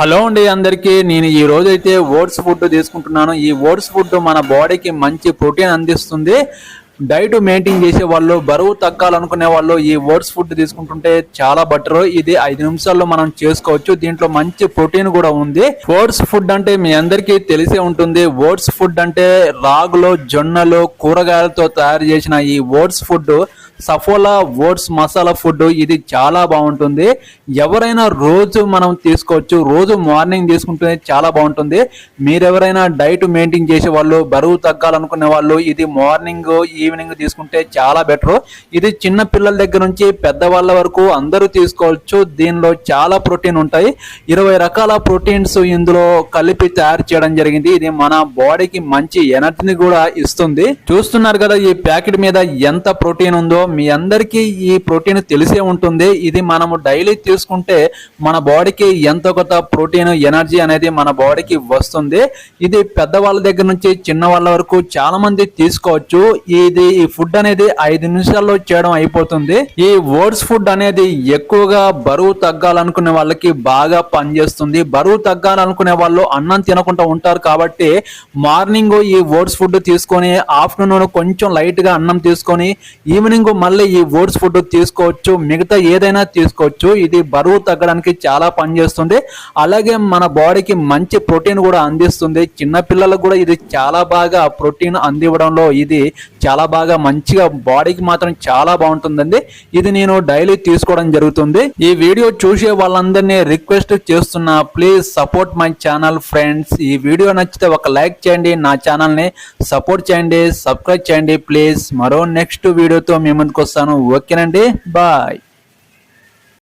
Hello అండి అందరికీ. నేను ఈ రోజైతే ఓట్స్ ఫుడ్ తీసుకుంటున్నాను. ఈ ఓట్స్ ఫుడ్ మన బాడీకి మంచి ప్రోటీన్ అందిస్తుంది. డైట్ మెయింటైన్ చేసే వాళ్ళు బరువు తగ్గాలనుకునే వాళ్ళు ఈ ఓట్స్ ఫుడ్ తీసుకుంటుంటే చాలా బెటర్. ఇది ఐదు నిమిషాల్లో మనం చేసుకోవచ్చు. దీంట్లో మంచి ప్రోటీన్ కూడా ఉంది. ఓట్స్ ఫుడ్ అంటే మీ అందరికీ తెలిసే ఉంటుంది. ఓట్స్ ఫుడ్ అంటే రాగులు జొన్నలు కూరగాయలతో తయారు చేసిన ఈ oats food Saffola oats masala food ఇది చాలా బాగుంటుంది. ఎవరైనా రోజు మనం తీసుకోవచ్చు రోజు మార్నింగ్ తీసుకుంటే చాలా బాగుంటుంది. మీరెవరైనా డైట్ మెయింటైన్ చేసే వాళ్ళు బరువు తగ్గాలనుకునే వాళ్ళు ఇది మార్నింగ్ ఈవినింగ్ తీసుకుంటే చాలా బెటర్. ఇది చిన్న పిల్లల దగ్గర నుంచి పెద్దవాళ్ళ వరకు అందరూ తీసుకోవచ్చు. దీనిలో చాలా ప్రోటీన్ ఉంటాయి. ఇరవై రకాల ప్రోటీన్స్ ఇందులో కలిపి తయారు చేయడం జరిగింది. ఇది మన బాడీకి మంచి ఎనర్జీని కూడా ఇస్తుంది. చూస్తున్నారు కదా ఈ ప్యాకెట్ మీద ఎంత ప్రోటీన్ ఉందో మీ అందరికీ ఈ ప్రోటీన్ తెలిసే ఉంటుంది. ఇది మనము డైలీ తీసుకుంటే మన బాడీకి ఎంత కొత్త ప్రోటీన్ ఎనర్జీ అనేది మన బాడీకి వస్తుంది. ఇది పెద్దవాళ్ళ దగ్గర నుంచి చిన్న వాళ్ళ వరకు చాలా మంది తీసుకోవచ్చు. ఇది ఈ ఫుడ్ అనేది ఐదు నిమిషాల్లో చేయడం అయిపోతుంది. ఈ ఓట్స్ ఫుడ్ అనేది ఎక్కువగా బరువు తగ్గాలనుకునే వాళ్ళకి బాగా పనిచేస్తుంది. బరువు తగ్గాలనుకునే వాళ్ళు అన్నం తినకుండా ఉంటారు కాబట్టి మార్నింగ్ ఈ ఓట్స్ ఫుడ్ తీసుకొని ఆఫ్టర్నూన్ కొంచెం లైట్గా అన్నం తీసుకొని ఈవినింగ్ మళ్ళీ ఈ ఓట్స్ ఫుడ్ తీసుకోవచ్చు మిగతా ఏదైనా తీసుకోవచ్చు. ఇది బరువు తగ్గడానికి చాలా పనిచేస్తుంది అలాగే మన బాడీకి మంచి ప్రోటీన్ కూడా అందిస్తుంది. చిన్న పిల్లలకు కూడా ఇది చాలా బాగా ప్రోటీన్ అందివ్వడంలో ఇది చాలా బాగా మంచిగా బాడీకి మాత్రం చాలా బాగుంటుందండి. ఇది నేను డైలీ తీసుకోవడం జరుగుతుంది. ఈ వీడియో చూసే వాళ్ళందరినీ రిక్వెస్ట్ చేస్తున్నా please support my channel friends. ఈ వీడియో నచ్చితే ఒక లైక్ చేయండి నా ఛానల్ని సపోర్ట్ చేయండి సబ్స్క్రైబ్ చేయండి ప్లీజ్. మరో నెక్స్ట్ వీడియోతో మేము ముందుకు వస్తాను. ఓకేనండి? బాయ్.